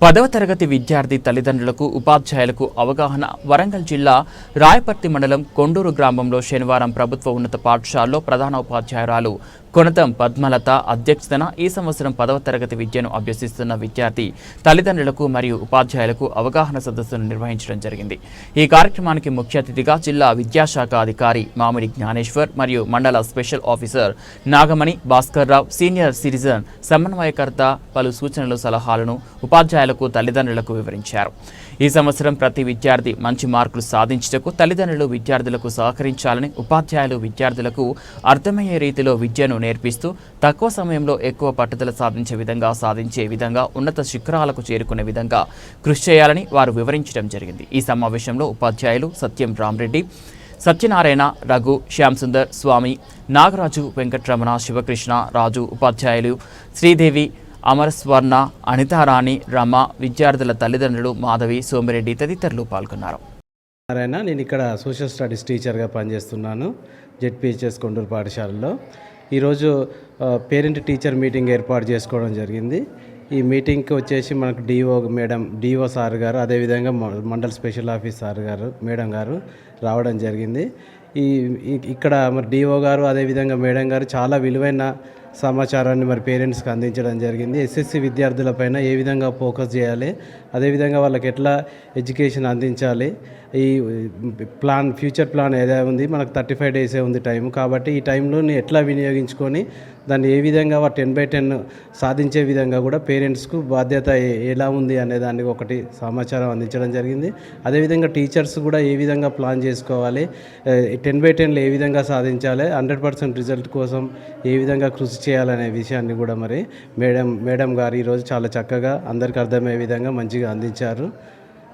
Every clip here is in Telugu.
పదవ తరగతి విద్యార్థి తల్లిదండ్రులకు ఉపాధ్యాయులకు అవగాహన వరంగల్ జిల్లా రాయపర్తి మండలం కొండూరు గ్రామంలో శనివారం ప్రభుత్వ ఉన్నత పాఠశాలలో ప్రధాన ఉపాధ్యాయురాలు కొనతం పద్మలత అధ్యక్షతన ఈ సంవత్సరం పదవ తరగతి విద్యను అభ్యసిస్తున్న విద్యార్థి తల్లిదండ్రులకు మరియు ఉపాధ్యాయులకు అవగాహన సదస్సును నిర్వహించడం జరిగింది. ఈ కార్యక్రమానికి ముఖ్య అతిథిగా జిల్లా విద్యాశాఖ అధికారి మామిడి జ్ఞానేశ్వర్ మరియు మండల special officer Nagamani Bhaskar Rao senior citizen సమన్వయకర్త పలు సూచనలు సలహాలను ఉపాధ్యాయులకు తల్లిదండ్రులకు వివరించారు. ఈ సంవత్సరం ప్రతి విద్యార్థి మంచి మార్కులు సాధించుటకు తల్లిదండ్రులు విద్యార్థులకు సహకరించాలని ఉపాధ్యాయులు విద్యార్థులకు అర్థమయ్యే రీతిలో విద్యను నేర్పిస్తూ తక్కువ సమయంలో ఎక్కువ పట్టుదల సాధించే విధంగా సాధించే విధంగా ఉన్నత శిఖరాలకు చేరుకునే విధంగా కృషి చేయాలని వారు వివరించడం జరిగింది. ఈ సమావేశంలో ఉపాధ్యాయులు సత్యం రామరెడ్డి సత్యనారాయణ రఘు శ్యామ్ సుందర్ స్వామి నాగరాజు వెంకట్రమణ శివకృష్ణ రాజు ఉపాధ్యాయులు శ్రీదేవి అమరస్వర్ణ అనితారాణి రమ విద్యార్థుల తల్లిదండ్రులు మాధవి సోమిరెడ్డి తదితరులు పాల్గొన్నారు. నారాయణ నేను ఇక్కడ సోషల్ స్టడీస్ టీచర్గా పనిచేస్తున్నాను జెడ్పిహెచ్ఎస్ కొండూరు పాఠశాలలో. ఈరోజు పేరెంట్ టీచర్ మీటింగ్ ఏర్పాటు చేసుకోవడం జరిగింది. ఈ మీటింగ్కి వచ్చేసి మనకు డిఓ మేడం డిఓ సార్ గారు అదేవిధంగా మండల్ స్పెషల్ ఆఫీస్ సార్ గారు మేడం గారు రావడం జరిగింది. ఈ ఈ- ఇక్కడ మరి డిఓ గారు అదేవిధంగా మేడం గారు చాలా విలువైన సమాచారాన్ని మరి పేరెంట్స్కి అందించడం జరిగింది. ఎస్ఎస్సి విద్యార్థులపైన ఏ విధంగా ఫోకస్ చేయాలి అదేవిధంగా వాళ్ళకి ఎట్లా ఎడ్యుకేషన్ అందించాలి ఈ ప్లాన్ ఫ్యూచర్ ప్లాన్ ఏదో ఉంది మనకు థర్టీ ఫైవ్ డేసే ఉంది టైం కాబట్టి ఈ టైంలోని ఎట్లా వినియోగించుకొని దాన్ని ఏ విధంగా టెన్ బై టెన్ సాధించే విధంగా కూడా పేరెంట్స్కు బాధ్యత ఎలా ఉంది అనే దానికి ఒకటి సమాచారం అందించడం జరిగింది. అదేవిధంగా టీచర్స్ కూడా ఏ విధంగా ప్లాన్ చేసుకోవాలి టెన్ బై టెన్లో ఏ విధంగా సాధించాలి హండ్రెడ్ పర్సెంట్ రిజల్ట్ కోసం ఏ విధంగా కృషి చేయాలనే విషయాన్ని కూడా మరి మేడం మేడం గారు ఈరోజు చాలా చక్కగా అందరికీ అర్థమయ్యే విధంగా మంచిగా అందించారు.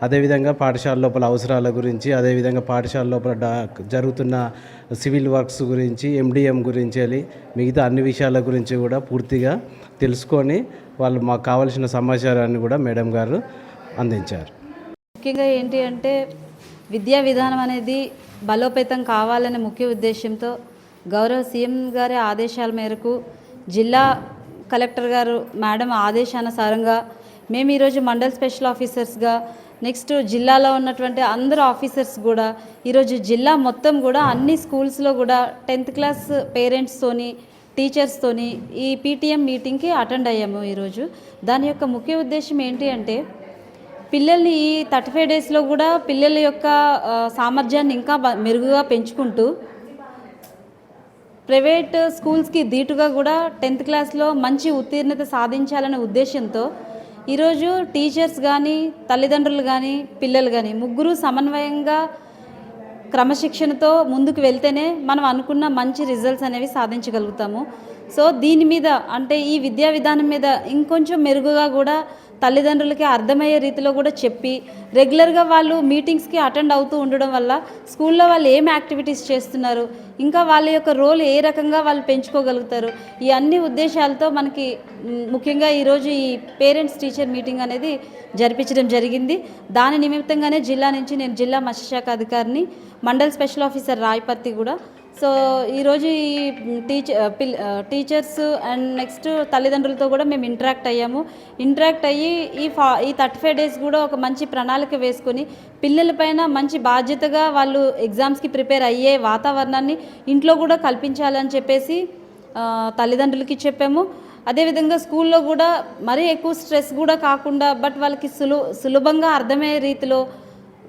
అదేవిధంగా పాఠశాల లోపల అవసరాల గురించి అదేవిధంగా పాఠశాల లోపల డా జరుగుతున్న సివిల్ వర్క్స్ గురించి ఎండిఎం గురించి వెళ్ళి మిగతా అన్ని విషయాల గురించి కూడా పూర్తిగా తెలుసుకొని వాళ్ళు మాకు కావలసిన సమాచారాన్ని కూడా మేడం గారు అందించారు. ముఖ్యంగా ఏంటి అంటే విద్యా విధానం అనేది బలోపేతం కావాలనే ముఖ్య ఉద్దేశంతో గౌరవ సీఎం గారి ఆదేశాల మేరకు జిల్లా కలెక్టర్ గారు మేడం ఆదేశానుసారంగా మేము ఈరోజు మండల్ స్పెషల్ ఆఫీసర్స్గా నెక్స్ట్ జిల్లాలో ఉన్నటువంటి అందరు ఆఫీసర్స్ కూడా ఈరోజు జిల్లా మొత్తం కూడా అన్ని స్కూల్స్లో కూడా టెన్త్ క్లాస్ పేరెంట్స్తోని టీచర్స్తోని ఈ పీటీఎం మీటింగ్కి అటెండ్ అయ్యాము ఈరోజు. దాని యొక్క ముఖ్య ఉద్దేశం ఏంటి అంటే పిల్లల్ని ఈ థర్టీ ఫైవ్ డేస్లో కూడా పిల్లల యొక్క సామర్థ్యాన్ని ఇంకా మెరుగుగా పెంచుకుంటూ ప్రైవేట్ స్కూల్స్కి ధీటుగా కూడా టెన్త్ క్లాస్లో మంచి ఉత్తీర్ణత సాధించాలనే ఉద్దేశంతో ఈరోజు టీచర్స్ కానీ తల్లిదండ్రులు కానీ పిల్లలు కానీ ముగ్గురు సమన్వయంగా క్రమశిక్షణతో ముందుకు వెళ్తేనే మనం అనుకున్న మంచి రిజల్ట్స్ అనేవి సాధించగలుగుతాము. సో దీని మీద అంటే ఈ విద్యా విధానం మీద ఇంకొంచెం మెరుగుగా కూడా తల్లిదండ్రులకి అర్థమయ్యే రీతిలో కూడా చెప్పి రెగ్యులర్గా వాళ్ళు మీటింగ్స్కి అటెండ్ అవుతూ ఉండడం వల్ల స్కూల్లో వాళ్ళు ఏం యాక్టివిటీస్ చేస్తున్నారు ఇంకా వాళ్ళ యొక్క రోల్ ఏ రకంగా వాళ్ళు పెంచుకోగలుగుతారు ఈ అన్ని ఉద్దేశాలతో మనకి ముఖ్యంగా ఈరోజు ఈ పేరెంట్స్ టీచర్ మీటింగ్ అనేది జరిపించడం జరిగింది. దాని నిమిత్తంగానే జిల్లా నుంచి నేను జిల్లా మత్స్యశాఖ అధికారిని మండల్ స్పెషల్ ఆఫీసర్ రాయపర్తి కూడా. సో ఈరోజు ఈ టీచర్ పిల్ టీచర్స్ అండ్ నెక్స్ట్ తల్లిదండ్రులతో కూడా మేము ఇంటరాక్ట్ అయ్యాము. ఇంటరాక్ట్ అయ్యి ఈ ఫా ఈ థర్టీ ఫైవ్ డేస్ కూడా ఒక మంచి ప్రణాళిక వేసుకొని పిల్లలపైన మంచి బాధ్యతగా వాళ్ళు ఎగ్జామ్స్కి ప్రిపేర్ అయ్యే వాతావరణాన్ని ఇంట్లో కూడా కల్పించాలని చెప్పేసి తల్లిదండ్రులకి చెప్పాము. అదేవిధంగా స్కూల్లో కూడా మరీ ఎక్కువ స్ట్రెస్ కూడా కాకుండా బట్ వాళ్ళకి సులు సులభంగా అర్థమయ్యే రీతిలో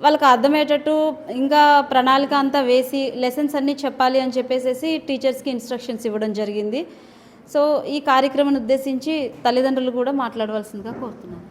వాళ్ళకి అర్థమయ్యేటట్టు ఇంకా ప్రణాళిక అంతా వేసి లెసన్స్ అన్నీ చెప్పాలి అని చెప్పేసి టీచర్స్కి ఇన్స్ట్రక్షన్స్ ఇవ్వడం జరిగింది. సో ఈ కార్యక్రమాన్ని ఉద్దేశించి తల్లిదండ్రులు కూడా మాట్లాడవలసిందిగా కోరుతున్నాను.